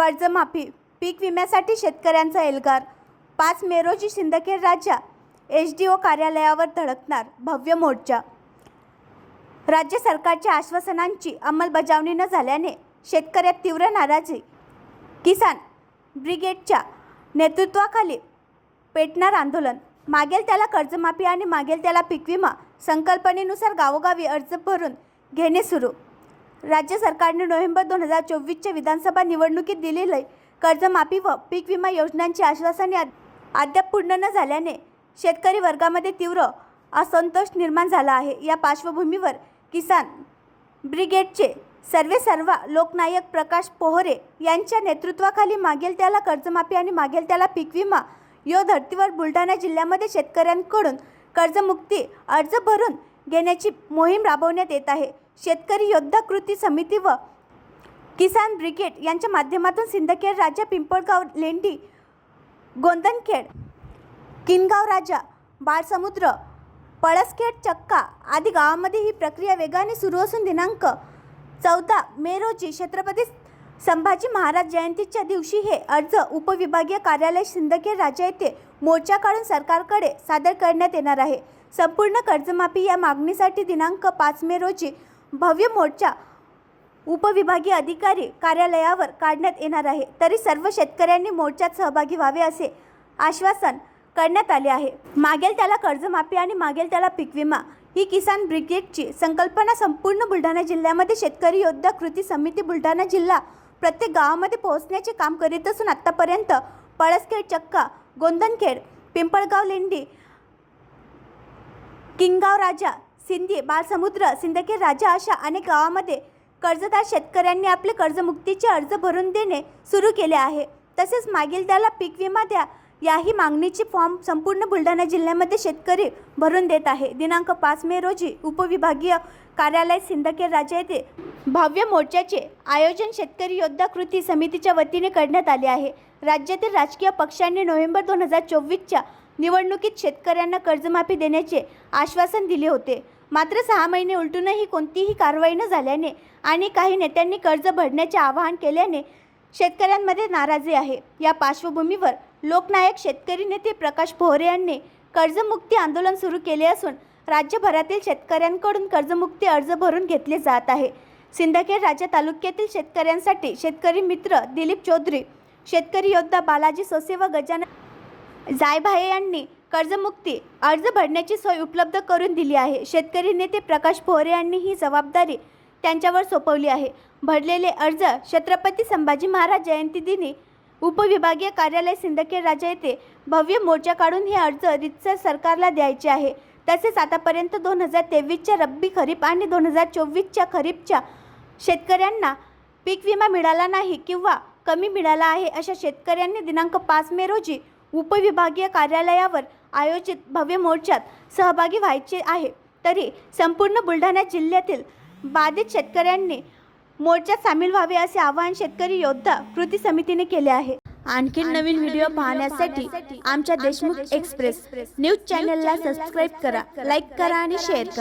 कर्जमाफी पीक विम्यासाठी शेतकऱ्यांचा एल्गार. पाच मे रोजी Sindkhed Raja H D O कार्यालयावर धडकणार भव्य मोर्चा. राज्य सरकारच्या आश्वासनांची अंमलबजावणी न झाल्याने शेतकऱ्यात तीव्र नाराजी. किसान ब्रिगेडच्या नेतृत्वाखाली पेटणार आंदोलन. मागेल त्याला कर्जमाफी आणि मागेल त्याला पीक विमा संकल्पनेनुसार गावोगावी अर्ज भरून घेणे सुरू राज्य सरकारने नोव्हेंबर दोन हजार चोवीसच्या विधानसभा निवडणुकीत दिलेले कर्जमाफी व पीक विमा योजनांची आश्वासने अद्याप पूर्ण न झाल्याने शेतकरी वर्गामध्ये तीव्र असंतोष निर्माण झाला आहे. या पार्श्वभूमीवर किसान ब्रिगेडचे सर्वे सर्वा लोकनायक प्रकाश पोहरे यांच्या नेतृत्वाखाली मागेल त्याला कर्जमाफी आणि मागेल त्याला पीक विमा यो धर्तीवर बुलढाणा जिल्ह्यामध्ये शेतकऱ्यांकडून कर्जमुक्ती अर्ज भरून घेण्याची मोहीम राबवण्यात येत आहे. शेतकरी योद्धा कृती समिती व किसान ब्रिगेड यांच्या माध्यमातून सिंदखेड राजा पिंपळगाव लेंडी गोंदनखेड किनगाव राजा बाळसमुद्र पळसखेड चक्का आदी गावामध्ये ही प्रक्रिया वेगाने सुरू असून दिनांक चौदा मे रोजी छत्रपती संभाजी महाराज जयंतीच्या दिवशी हे अर्ज उपविभागीय कार्यालय सिंदखेड राजा येथे मोर्चा काढून सरकारकडे सादर करण्यात येणार आहे. संपूर्ण कर्जमाफी या मागणीसाठी दिनांक पाच मे रोजी भव्य मोर्चा उपविभागीय अधिकारी कार्यालयावर काढण्यात येणार आहे. तरी सर्व शेतकऱ्यांनी मोर्चात सहभागी व्हावे असे आश्वासन करण्यात आले आहे. मागेल त्याला कर्जमाफी आणि मागेल त्याला पीक विमा ही किसान ब्रिगेडची संकल्पना संपूर्ण बुलढाणा जिल्ह्यामध्ये शेतकरी योद्धा कृती समिती बुलढाणा जिल्हा प्रत्येक गावामध्ये पोहोचण्याचे काम करीत असून आत्तापर्यंत पळसखेड चक्का गोंदनखेड पिंपळगाव लेंडी किंगाव राजा सिंधी बालसमुद्र सिंदखेड राजा अशा अनेक गावामध्ये कर्जदार शेतकऱ्यांनी आपले कर्जमुक्तीचे अर्ज भरून देणे सुरू केले आहे. तसेच मागील त्याला पीक विमा द्या याही मागणीची फॉर्म संपूर्ण बुलढाणा जिल्ह्यामध्ये शेतकरी भरून देत आहे. दिनांक पाच मे रोजी उपविभागीय कार्यालय सिंदखेड राजा येथे भव्य मोर्चाचे आयोजन शेतकरी योद्धा कृती समितीच्या वतीने करण्यात आले आहे. राज्यातील राजकीय पक्षांनी नोव्हेंबर दोन हजार चोवीसच्या निवडणुकीत शेतकऱ्यांना कर्जमाफी देण्याचे आश्वासन दिले होते. मात्र सहा महिने उलटूनही कोणतीही कारवाई न झाल्याने आणि काही नेत्यांनी कर्ज भरण्याचे आवाहन केल्याने शेतकऱ्यांमध्ये नाराजी आहे. या पार्श्वभूमीवर लोकनायक शेतकरी नेते प्रकाश पोहरे यांनी कर्जमुक्ती आंदोलन सुरू केले असून राज्यभरातील शेतकऱ्यांकडून कर्जमुक्ती अर्ज भरून घेतले जात आहे. सिंदखेड राज्या तालुक्यातील शेतकऱ्यांसाठी शेतकरी मित्र दिलीप चौधरी शेतकरी योद्धा बालाजी सोसे व गजानन जायभाये यांनी कर्जमुक्ती अर्ज भरण्याची सोय उपलब्ध करून दिली आहे. शेतकरी नेते प्रकाश पोहरे यांनी ही जबाबदारी त्यांच्यावर सोपवली आहे. भरलेले अर्ज छत्रपती संभाजी महाराज जयंतीदिनी उपविभागीय कार्यालय सिंदखेड राजा येथे भव्य मोर्चा काढून हे अर्ज रितसर सरकारला द्यायचे आहे. तसेच आतापर्यंत दोन हजार तेवीसच्या रब्बी खरीप आणि दोन हजार चोवीसच्या खरीपच्या शेतकऱ्यांना पीक विमा मिळाला नाही किंवा कमी मिळाला आहे अशा शेतकऱ्यांनी दिनांक पाच मे रोजी उपविभागीय कार्यालयावर आयोजित भव्य मोर्चात सहभागी व्हायचे आहे. तरी संपूर्ण बुलढाणा जिल्ह्यातील बाधित शेतकऱ्यांनी मोर्चात सामील व्हावे असे आवाहन शेतकरी योद्धा कृती समितीने केले आहे. आणखी नवीन व्हिडिओ पाहण्यासाठी आमच्या देशमुख एक्सप्रेस न्यूज चॅनलला सबस्क्राईब करा लाईक करा आणि शेअर करा.